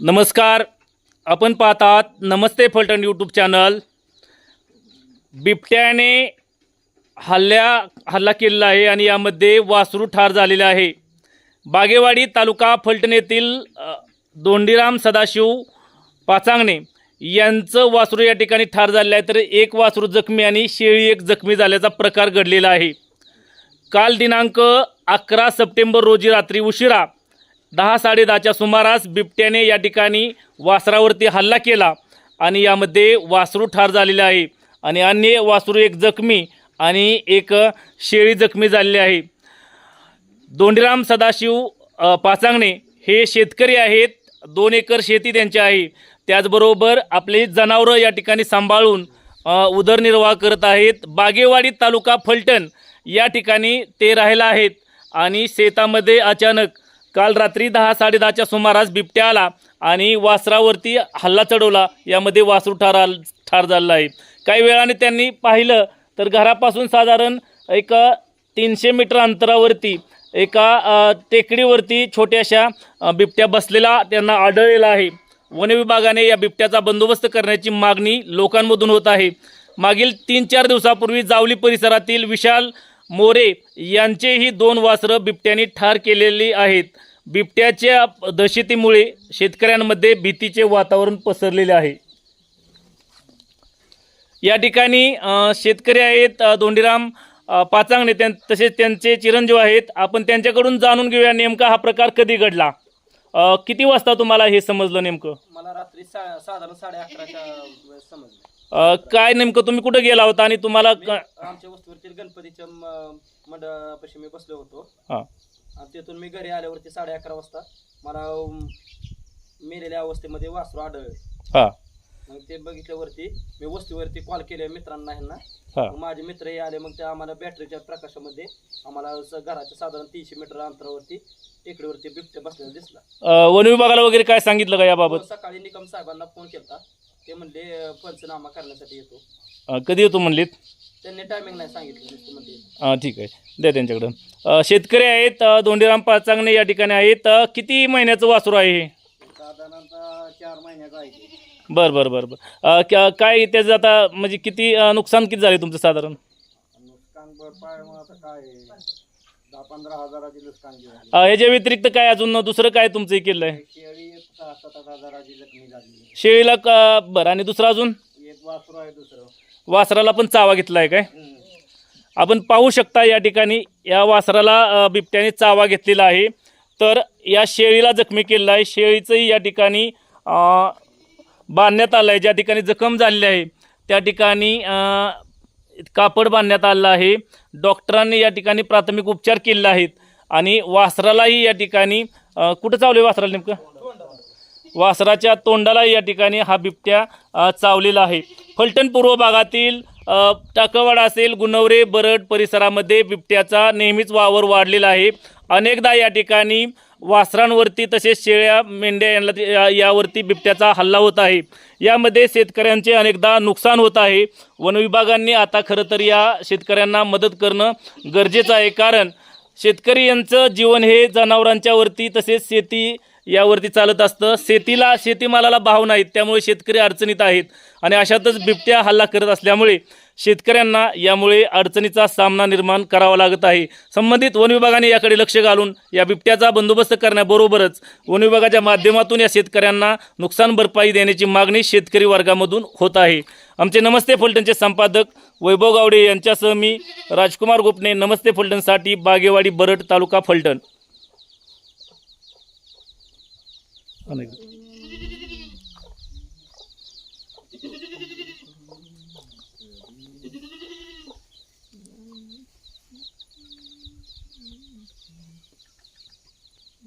नमस्कार. आपण पाहतात नमस्ते फलटण यूट्यूब चॅनल बिबट्याने हल्ल्या हल्ला केलेला आहे आणि यामध्ये वासरू ठार झालेले आहे. बागेवाडी तालुका फलटण येथील दोंडीराम सदाशिव पाचांगणे यांचं वासरू या ठिकाणी ठार झालेलं आहे. तर एक वासरू जखमी आणि शेळी एक जखमी झाल्याचा प्रकार घडलेला आहे. काल दिनांक अकरा सप्टेंबर रोजी रात्री उशिरा दहा साडेदहाच्या सुमारास बिबट्याने या ठिकाणी वासरावरती हल्ला केला आणि यामध्ये वासरू ठार झालेले आहे आणि अन्य वासरू एक जखमी आणि एक शेळी जखमी झालेली आहे. दोंडीराम सदाशिव पाचांगणे हे शेतकरी आहेत. दोन एकर शेती त्यांची आहे. त्याचबरोबर आपली जनावरं या ठिकाणी सांभाळून उदरनिर्वाह करत आहेत. बागेवाडी तालुका फलटण या ठिकाणी ते राहायला आहेत. आणि शेतामध्ये अचानक काल रात्री दहा साडेदहाच्या सुमारास बिबट्या आला आणि वासरावरती हल्ला चढवला. यामध्ये वासरू ठार ठार झालेला आहे. काही वेळाने त्यांनी पाहिलं तर घरापासून साधारण एक तीनशे मीटर अंतरावरती एका टेकडीवरती छोट्याशा बिबट्या बसलेला त्यांना आढळलेला आहे. वन विभागाने या बिबट्याचा बंदोबस्त करण्याची मागणी लोकांमधून होत आहे. मागील तीन चार दिवसापूर्वी जावली परिसरातील विशाल मोरे यांचेही दोन वासरं बिबट्याने ठार केलेली आहेत. बिबट्याच्या दहशतीमुळे शेतकऱ्यांमध्ये भीतीचे वातावरण पसरलेले आहे. या ठिकाणी शेतकरी आहेत दोंडीराम पाचांगणे त्यां तसेच त्यांचे चिरंजीव आहेत. आपण त्यांच्याकडून जाणून घेऊया नेमका हा प्रकार कधी घडला. किती वाजता तुम्हाला हे समजलं नेमकं? मला रात्री सा- साधारण साडे अकराच्या समजलं. अ, काय नेमकं तुम्ही कुठं गेला होता आणि तुम्हाला मी क- आमच्या वस्तूवरती गणपतीच्या म- मंडपाशी मी बसलो होतो. हा. आणि तिथून मी घरी आल्यावरती साडे अकरा वाजता मला अम, मेलेल्या अवस्थेमध्ये वासरू आढळलं. हा. मग ते बघितल्यावरती मी वस्तीवरती कॉल केले मित्रांना ह्यांना. हा. मग माझे मित्रही आले मग ते आम्हाला बॅटरीच्या प्रकाशामध्ये आम्हाला स- घराच्या साधारण तीनशे मीटर अंतरावरती टेकडीवरती बिबट्या बसलेला दिसला. अ, वन विभागाला वगैरे काय सांगितलं का याबाबत? सकाळी निकम साहेबांना फोन केला ते म्हणले पंचनामा करण्यासाठी येतो. अ, कधी येतो म्हणलीत? त्यांनी टायमिंग नाही सांगितलं नुसतं अ, ठीक आहे. द्या त्यांच्याकडं. अ, शेतकरी आहेत अ, दोंडीराम पाचांगणे या ठिकाणी आहेत. अ, किती महिन्याचं वासरू आहे हे? साधारणतः चार महिन्याचा आहे बरं बरं बरं बरं. अ, क्या- काय त्याचं आता म्हणजे किती अ, नुकसान किती झाले तुमचं साधारण? नुकसान भरपाई मग आता काय दहा पंधरा हजाराची नुकसान अ, ह्याच्या व्यतिरिक्त काय अजून दुसरं काय तुमचं हे केलं आहे शेळी सहा सात आठ हजाराची जखमी झाली शेळीला का बरं? आणि दुसरं अजून? एक वासरू आहे दुसरं. वासराला पण चावा घेतला आहे काय? आपण पाहू शकता या ठिकाणी या वासराला अ, बिबट्याने चावा घेतलेला आहे. तर या शेळीला जखमी केलेलं आहे. शेळीचंही या ठिकाणी अ, बांधण्यात आलं आहे ज्या ठिकाणी जखम झालेली आहे त्या ठिकाणी अ, कापड बांधण्यात आलं आहे. डॉक्टरांनी या ठिकाणी प्राथमिक उपचार केलेले आहेत. आणि वासरालाही या ठिकाणी अ, कुठं चावले वासराला नेमकं? वासराच्या तोंडाला या ठिकाणी हा बिबट्या चावलेला आहे. फलटण पूर्व भागातील टाकवाड असेल गुणवरे बरड परिसरामध्ये बिबट्याचा नेहमीच वावर वाढलेला आहे. अनेकदा या ठिकाणी वासरांवरती तसेच शेळ्या मेंढ्या यांना या- यावरती बिबट्याचा हल्ला होत आहे. यामध्ये शेतकऱ्यांचे अनेकदा नुकसान होत आहे. वनविभागांनी आता खरं तर या शेतकऱ्यांना मदत करणं गरजेचं आहे. कारण शेतकरी यांचं जीवन हे जनावरांच्यावरती तसेच शेती यावरती चालत असतं. शेतीला शेतीमालाला भाव नाहीत. त्यामुळे शेतकरी अडचणीत आहेत. आणि अशातच बिबट्या हल्ला करत असल्यामुळे शेतकऱ्यांना यामुळे अडचणीचा सामना निर्माण करावा लागत आहे. संबंधित वन विभागाने याकडे लक्ष घालून या बिबट्याचा बंदोबस्त करण्याबरोबरच वन विभागाच्या माध्यमातून या शेतकऱ्यांना नुकसान भरपाई देण्याची मागणी शेतकरी वर्गामधून होत आहे. आमचे नमस्ते फलटणचे संपादक वैभव गावडे यांच्यासह मी राजकुमार गोपणे. नमस्ते फलटणसाठी बागेवाडी बरड तालुका फलटण.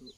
do